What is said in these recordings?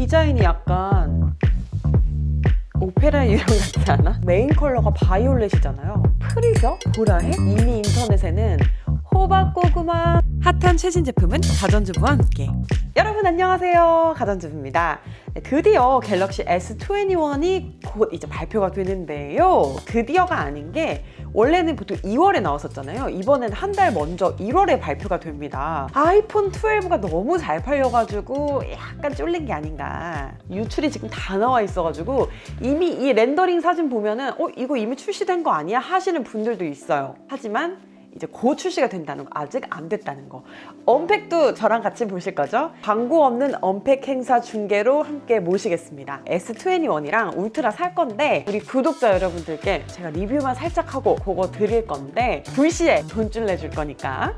디자인이 약간 오페라 유령 같지 않아? 메인 컬러가 바이올렛이잖아요. 프리저? 보라해? 이미 인터넷에는 호박 고구마. 핫한 최신 제품은 가전주부와 함께. 여러분 안녕하세요. 가전주부입니다. 네, 드디어 갤럭시 S21이 곧 이제 발표가 되는데요. 드디어가 아닌 게 원래는 보통 2월에 나왔었잖아요. 이번엔 한 달 먼저 1월에 발표가 됩니다. 아이폰 12가 너무 잘 팔려가지고 약간 쫄린 게 아닌가. 유출이 지금 다 나와 있어가지고 이미 이 렌더링 사진 보면은 어 이거 이미 출시된 거 아니야? 하시는 분들도 있어요. 하지만 이제 곧 출시가 된다는 거 아직 안 됐다는 거. 언팩도 저랑 같이 보실 거죠? 광고 없는 언팩 행사 중계로 함께 모시겠습니다. S21이랑 울트라 살 건데 우리 구독자 여러분들께 제가 리뷰만 살짝 하고 그거 드릴 건데 불시에 돈줄 내줄 거니까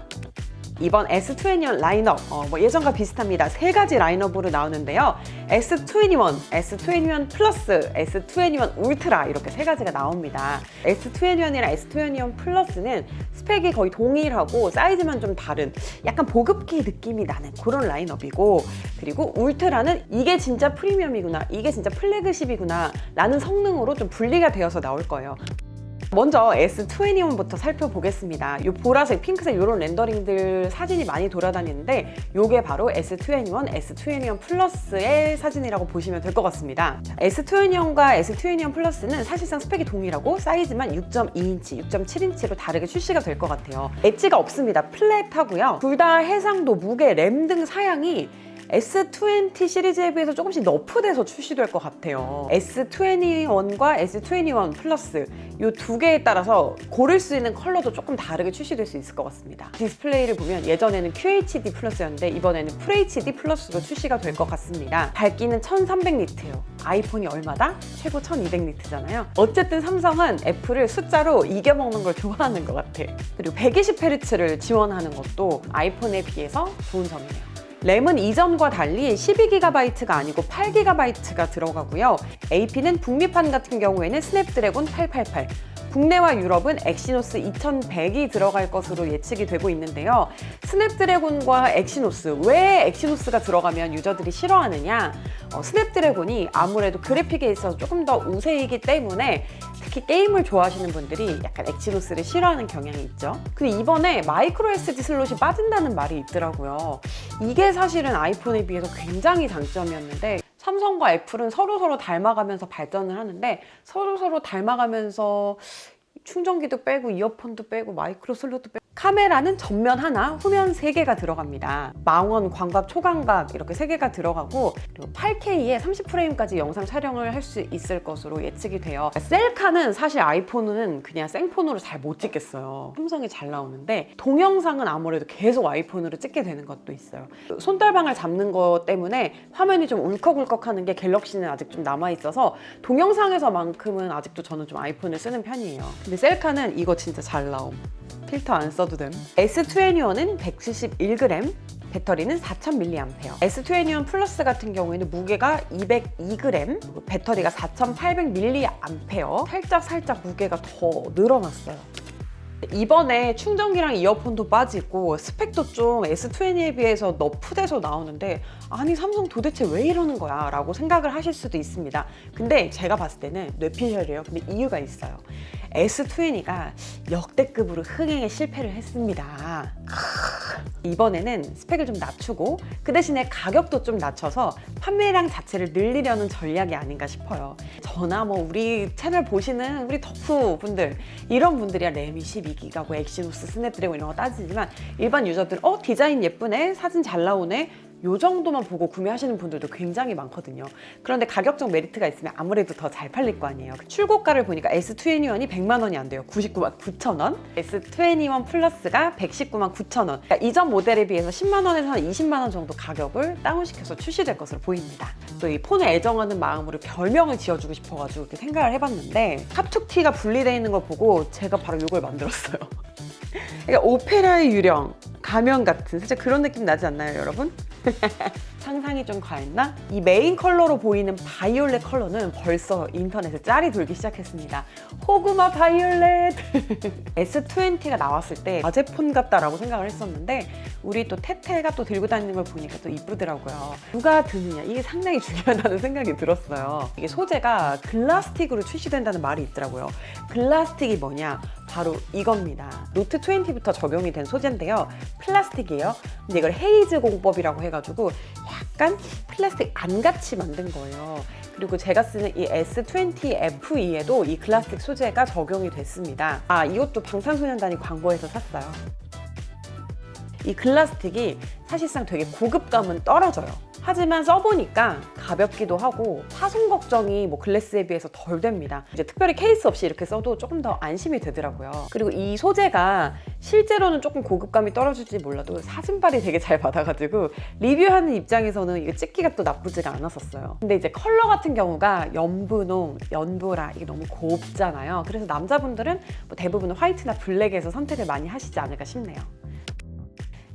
이번 S21 라인업 어, 뭐 예전과 비슷합니다. 세 가지 라인업으로 나오는데요. S21, S21 플러스, S21 울트라 이렇게 세 가지가 나옵니다. S21이랑 S21 플러스는 스펙이 거의 동일하고 사이즈만 좀 다른 약간 보급기 느낌이 나는 그런 라인업이고 그리고 울트라는 이게 진짜 프리미엄이구나 이게 진짜 플래그십이구나 라는 성능으로 좀 분리가 되어서 나올 거예요. 먼저 S21부터 살펴보겠습니다. 이 보라색, 핑크색 이런 렌더링들 사진이 많이 돌아다니는데 이게 바로 S21, S21 플러스의 사진이라고 보시면 될 것 같습니다. S21과 S21 플러스는 사실상 스펙이 동일하고 사이즈만 6.2인치, 6.7인치로 다르게 출시가 될 것 같아요. 엣지가 없습니다. 플랫하고요. 둘 다 해상도, 무게, 램 등 사양이 S20 시리즈에 비해서 조금씩 너프돼서 출시될 것 같아요. S21과 S21 플러스 이 두 개에 따라서 고를 수 있는 컬러도 조금 다르게 출시될 수 있을 것 같습니다. 디스플레이를 보면 예전에는 QHD 플러스였는데 이번에는 FHD 플러스로 출시가 될 것 같습니다. 밝기는 1300니트예요. 아이폰이 얼마다? 최고 1200니트잖아요. 어쨌든 삼성은 애플을 숫자로 이겨먹는 걸 좋아하는 것 같아. 그리고 120Hz를 지원하는 것도 아이폰에 비해서 좋은 점이에요. 램은 이전과 달리 12GB가 아니고 8GB가 들어가고요. AP는 북미판 같은 경우에는 스냅드래곤 888, 국내와 유럽은 엑시노스 2100이 들어갈 것으로 예측이 되고 있는데요. 스냅드래곤과 엑시노스, 왜 엑시노스가 들어가면 유저들이 싫어하느냐? 어, 스냅드래곤이 아무래도 그래픽에 있어서 조금 더 우세이기 때문에 특히 게임을 좋아하시는 분들이 약간 엑시노스를 싫어하는 경향이 있죠. 근데 이번에 마이크로 SD 슬롯이 빠진다는 말이 있더라고요. 이게 사실은 아이폰에 비해서 굉장히 장점이었는데 삼성과 애플은 서로 서로 닮아가면서 발전을 하는데 서로 서로 닮아가면서 충전기도 빼고 이어폰도 빼고 마이크로 슬롯도 빼고 카메라는 전면 하나, 후면 세 개가 들어갑니다. 망원, 광각, 초광각 이렇게 세 개가 들어가고 그리고 8K에 30프레임까지 영상 촬영을 할 수 있을 것으로 예측이 돼요. 셀카는 사실 아이폰은 그냥 생폰으로 잘 못 찍겠어요. 삼성이 잘 나오는데 동영상은 아무래도 계속 아이폰으로 찍게 되는 것도 있어요. 손떨방을 잡는 것 때문에 화면이 좀 울컥울컥하는 게 갤럭시는 아직 좀 남아 있어서 동영상에서만큼은 아직도 저는 좀 아이폰을 쓰는 편이에요. 근데 셀카는 이거 진짜 잘 나옴. 필터 안 써도 됨. S21은 171g, 배터리는 4000mAh. S21 플러스 같은 경우에는 무게가 202g, 배터리가 4800mAh. 살짝 살짝 무게가 더 늘어났어요. 이번에 충전기랑 이어폰도 빠지고 스펙도 좀 S20에 비해서 너프돼서 나오는데 아니 삼성 도대체 왜 이러는 거야? 라고 생각을 하실 수도 있습니다. 근데 제가 봤을 때는 뇌피셜이에요. 근데 이유가 있어요. S20가 역대급으로 흥행에 실패를 했습니다 이번에는 스펙을 좀 낮추고 그 대신에 가격도 좀 낮춰서 판매량 자체를 늘리려는 전략이 아닌가 싶어요. 저나 뭐 우리 채널 보시는 우리 덕후 분들 이런 분들이야 램이 12기가고 엑시노스 스냅드래곤 이런 거 따지지만 일반 유저들 어 디자인 예쁘네 사진 잘 나오네 요 정도만 보고 구매하시는 분들도 굉장히 많거든요. 그런데 가격적 메리트가 있으면 아무래도 더 잘 팔릴 거 아니에요. 출고가를 보니까 S21이 100만 원이 안 돼요. 99만 9천 원. S21 플러스가 119만 9천 원. 그러니까 이전 모델에 비해서 10만 원에서 한 20만 원 정도 가격을 다운시켜서 출시될 것으로 보입니다. 또 이 폰을 애정하는 마음으로 별명을 지어주고 싶어가지고 이렇게 생각을 해봤는데 카툭티가 분리되어 있는 걸 보고 제가 바로 이걸 만들었어요. 그러니까 오페라의 유령, 가면 같은 진짜 그런 느낌 나지 않나요, 여러분? 상상이 좀 과했나? 이 메인 컬러로 보이는 바이올렛 컬러는 벌써 인터넷에 짤이 돌기 시작했습니다. 호구마 바이올렛! S20가 나왔을 때 아재폰 같다라고 생각을 했었는데 우리 또 태태가 또 들고 다니는 걸 보니까 또 이쁘더라고요. 누가 드느냐 이게 상당히 중요하다는 생각이 들었어요. 이게 소재가 글라스틱으로 출시된다는 말이 있더라고요. 글라스틱이 뭐냐? 바로 이겁니다. 노트 20부터 적용이 된 소재인데요. 플라스틱이에요. 근데 이걸 헤이즈 공법이라고 해가지고 약간 플라스틱 안같이 만든 거예요. 그리고 제가 쓰는 이 S20 FE에도 이 글라스틱 소재가 적용이 됐습니다. 아, 이것도 방탄소년단이 광고에서 샀어요. 이 글라스틱이 사실상 되게 고급감은 떨어져요. 하지만 써보니까 가볍기도 하고 파손 걱정이 뭐 글래스에 비해서 덜 됩니다. 이제 특별히 케이스 없이 이렇게 써도 조금 더 안심이 되더라고요. 그리고 이 소재가 실제로는 조금 고급감이 떨어질지 몰라도 사진빨이 되게 잘 받아가지고 리뷰하는 입장에서는 이게 찍기가 또 나쁘지가 않았었어요. 근데 이제 컬러 같은 경우가 연분홍, 연보라 이게 너무 곱잖아요. 그래서 남자분들은 뭐 대부분 화이트나 블랙에서 선택을 많이 하시지 않을까 싶네요.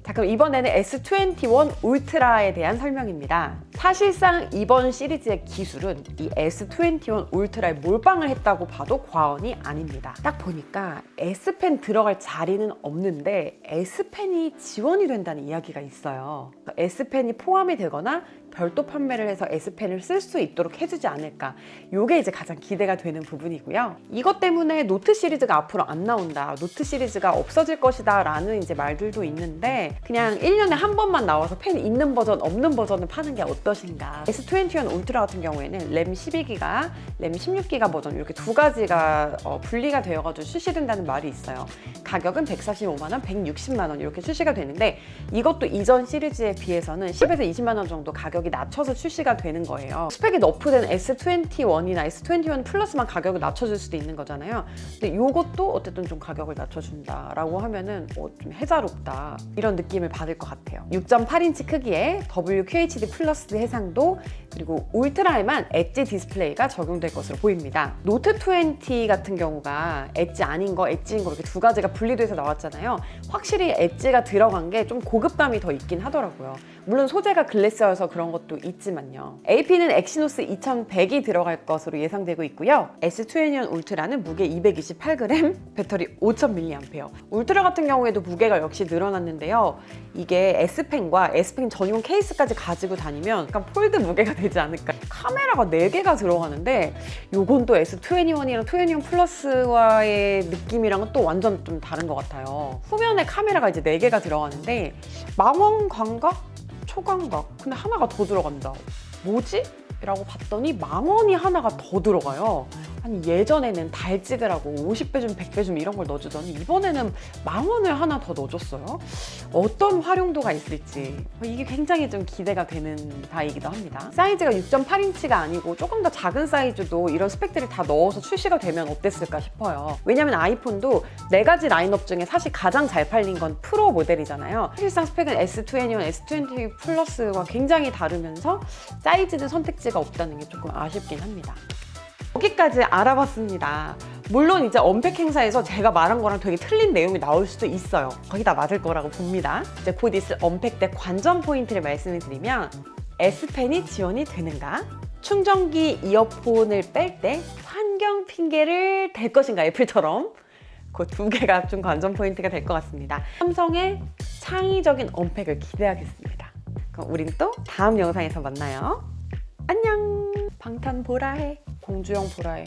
자 그럼 이번에는 S21 울트라에 대한 설명입니다. 사실상 이번 시리즈의 기술은 이 S21 울트라에 몰빵을 했다고 봐도 과언이 아닙니다. 딱 보니까 S펜 들어갈 자리는 없는데 S펜이 지원이 된다는 이야기가 있어요. S펜이 포함이 되거나 별도 판매를 해서 S펜을 쓸 수 있도록 해주지 않을까. 이게 이제 가장 기대가 되는 부분이고요. 이것 때문에 노트 시리즈가 앞으로 안 나온다. 노트 시리즈가 없어질 것이다. 라는 이제 말들도 있는데 그냥 1년에 한 번만 나와서 펜 있는 버전, 없는 버전을 파는 게 어떠신가. S21 울트라 같은 경우에는 램 12기가, 램 16기가 버전 이렇게 두 가지가 어, 분리가 되어가지고 출시된다는 말이 있어요. 가격은 145만원, 160만원 이렇게 출시가 되는데 이것도 이전 시리즈에 비해서는 10에서 20만원 정도 가격이 낮춰서 출시가 되는 거예요. 스펙이 너프된 S21이나 S21 플러스만 가격을 낮춰줄 수도 있는 거잖아요. 근데 이것도 어쨌든 좀 가격을 낮춰준다라고 하면은 어, 좀 해자롭다 이런 느낌을 받을 것 같아요. 6.8인치 크기에 WQHD 플러스 해상도 그리고 울트라에만 엣지 디스플레이가 적용될 것으로 보입니다. 노트 20 같은 경우가 엣지 아닌 거, 엣지인 거 이렇게 두 가지가 분리돼서 나왔잖아요. 확실히 엣지가 들어간 게 좀 고급감이 더 있긴 하더라고요. 물론 소재가 글래스여서 그런 것도 있지만요. AP는 엑시노스 2100이 들어갈 것으로 예상되고 있고요. S21 울트라는 무게 228g, 배터리 5000mAh. 울트라 같은 경우에도 무게가 역시 늘어났는데요. 이게 S펜과 S펜 전용 케이스까지 가지고 다니면 약간 폴드 무게가 되지 않을까. 카메라가 4개가 들어가는데 요건 또 S21이랑 21 플러스와의 느낌이랑은 또 완전 좀 다른 것 같아요. 후면에 카메라가 이제 4개가 들어가는데 망원 광각? 초광각. 근데 하나가 더 들어간다. 뭐지? 라고 봤더니 망원이 하나가 더 들어가요. 아니 예전에는 달 찍으라고 50배 줌, 100배 줌 이런 걸 넣어주더니 이번에는 망원을 하나 더 넣어줬어요. 어떤 활용도가 있을지 이게 굉장히 좀 기대가 되는 바이기도 합니다. 사이즈가 6.8인치가 아니고 조금 더 작은 사이즈도 이런 스펙들을 다 넣어서 출시가 되면 어땠을까 싶어요. 왜냐면 아이폰도 네 가지 라인업 중에 사실 가장 잘 팔린 건 프로 모델이잖아요. 사실상 스펙은 S21, S20 플러스와 굉장히 다르면서 사이즈는 선택지가 없다는 게 조금 아쉽긴 합니다. 여기까지 알아봤습니다. 물론 이제 언팩 행사에서 제가 말한 거랑 되게 틀린 내용이 나올 수도 있어요. 거의 다 맞을 거라고 봅니다. 이제 곧 있을 언팩 때 관전 포인트를 말씀을 드리면 S펜이 지원이 되는가? 충전기 이어폰을 뺄 때 환경 핑계를 댈 것인가 애플처럼 그 두 개가 좀 관전 포인트가 될 것 같습니다. 삼성의 창의적인 언팩을 기대하겠습니다. 그럼 우린 또 다음 영상에서 만나요. 안녕. 방탄 보라해. 공주형 보라해.